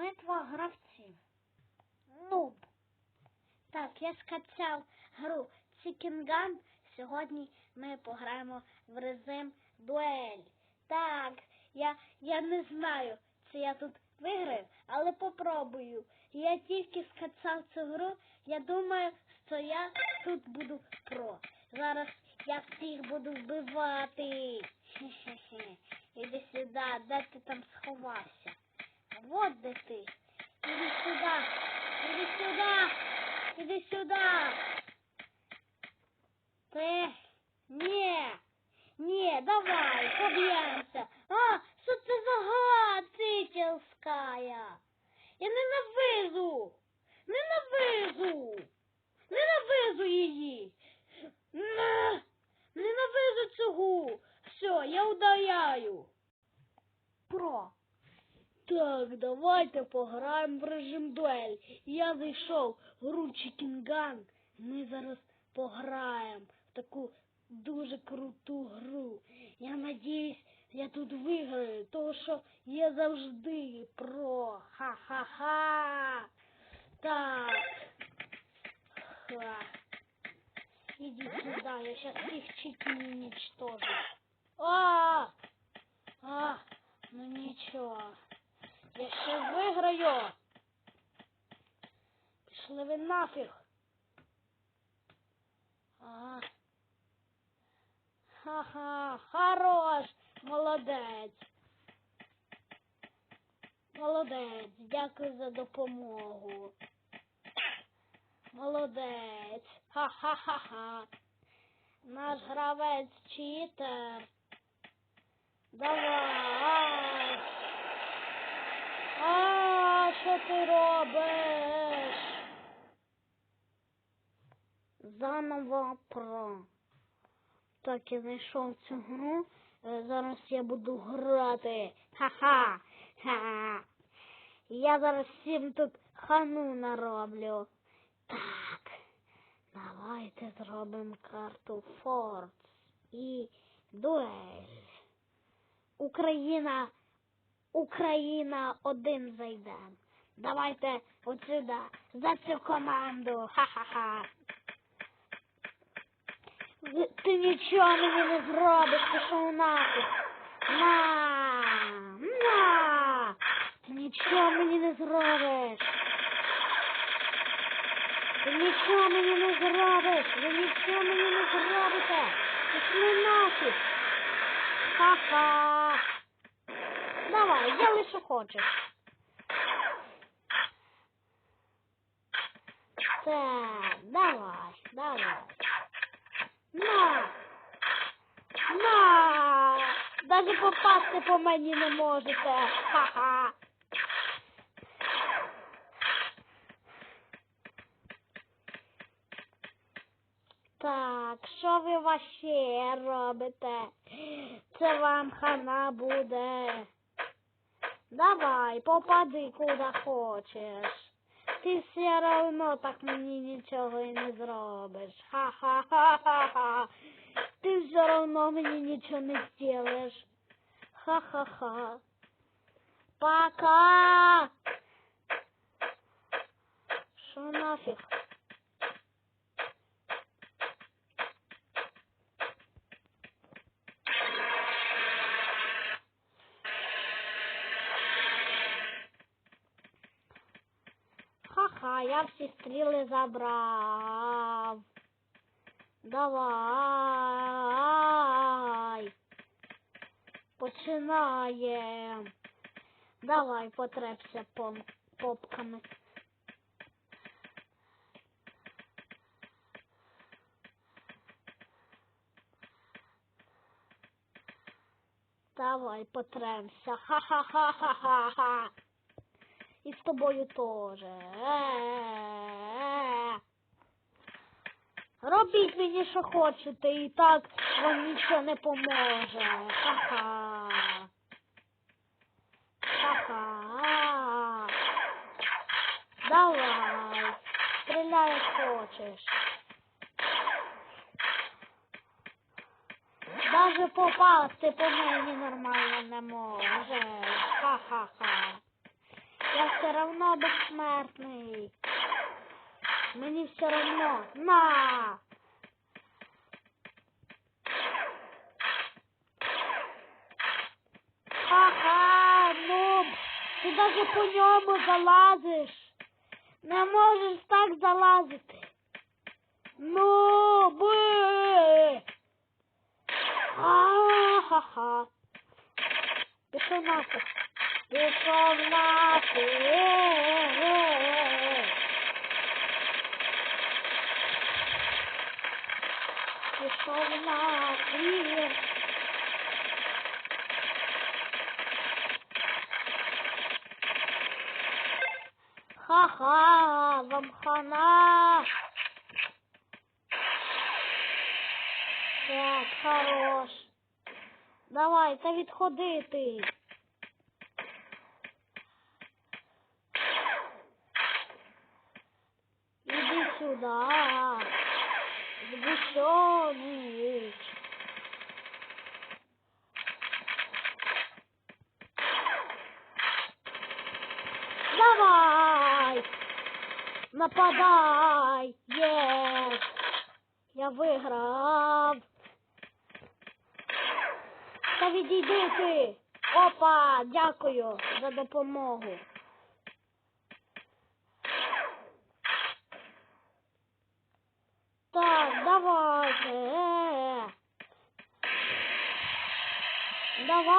Битва гравців. Нуб. Так, я скачав гру Чікінган. Сьогодні ми пограємо в режим дуель. Так, я, я не знаю, чи я тут виграю, але попробую. Я тільки скачав цю гру, я думаю, що я тут буду про. Зараз я всіх буду вбивати. Іди сюди, де ти там сховався? Вот де ти. Іди сюди, іди сюди, іди сюди. Ти? Ні, ні, давай, поб'ємося. А, що це за гра цительськая? Я ненавижу, ненавижу, ненавижу її. Не, ненавижу цього. Все, я ударяю. Так, давайте пограємо в режим дуель. Я зайшов в гру Чікінган. Ми зараз пограємо в таку дуже круту гру. Я надіюсь, я тут виграю, тому що я завжди про. Ха-ха-ха. Так. Ха. Иди сюда, я сейчас их чуть не уничтожу. А, а, ну нічого. Ще виграю. Пішли ви нафіг. Ха-ха, хорош, молодець. Молодець, дякую за допомогу. Молодець. Ха-ха-ха-ха. Наш гравець читер. Давай. А, що ти робиш? Про. Так, я знайшов цю гру. Е, Зараз я буду грати. Ха-ха. Ха. Я зараз всім тут хану нароблю. Так, давайте зробимо карту Форц і дуель. Україна, Україна один зайде. Давайте отсюди за цю команду. Ха-ха-ха. Ти нічого мені не зробиш, пішов нафіг. На, на. Ти нічого мені не зробиш. Ти нічого мені не зробиш, ви нічого мені не зробите. Пішли нафіг. Ха-ха. Давай, делай, що хочеш. Так, давай, давай. На! На! Даже попасти по мені не можете. Ха-ха. Так, що ви ваще робите? Це вам хана буде. Давай, попади куди хочеш. Ти все равно так мені нічого і не зробиш. Ха-ха-ха-ха-ха. Ти все равно мені нічого не зробиш. Ха-ха-ха. Пока. Що нафіг? Ха-ха, я всі стріли забрав. Давай. Починаєм. Давай, потрепся попками. Давай, потремся. Ха-ха-ха-ха-ха-ха. І з тобою теж. Робіть мені, що хочете, і так вам нічого не поможе. Ха-ха. Ха-ха. Давай. Стріляй, як хочеш. Даже попасти по мені нормально не може. Ха-ха-ха. Я все равно безсмертний. Мені все равно. На! Ха-ха, нуб, ти даже по ньому залазиш. Не можеш так залазити. Ну, би! Ха-ха-ха. Пішов нафиг. Пішов нафиг. Пішов нафиг. Ха-ха, вам хана. Так, хорош. Давай, та відходи ти. Сюди. Згущений. Давай! Нападай! Єс! Я виграв! Та відійди ти! Опа! Дякую за допомогу. Так, давайте. Е. Давай.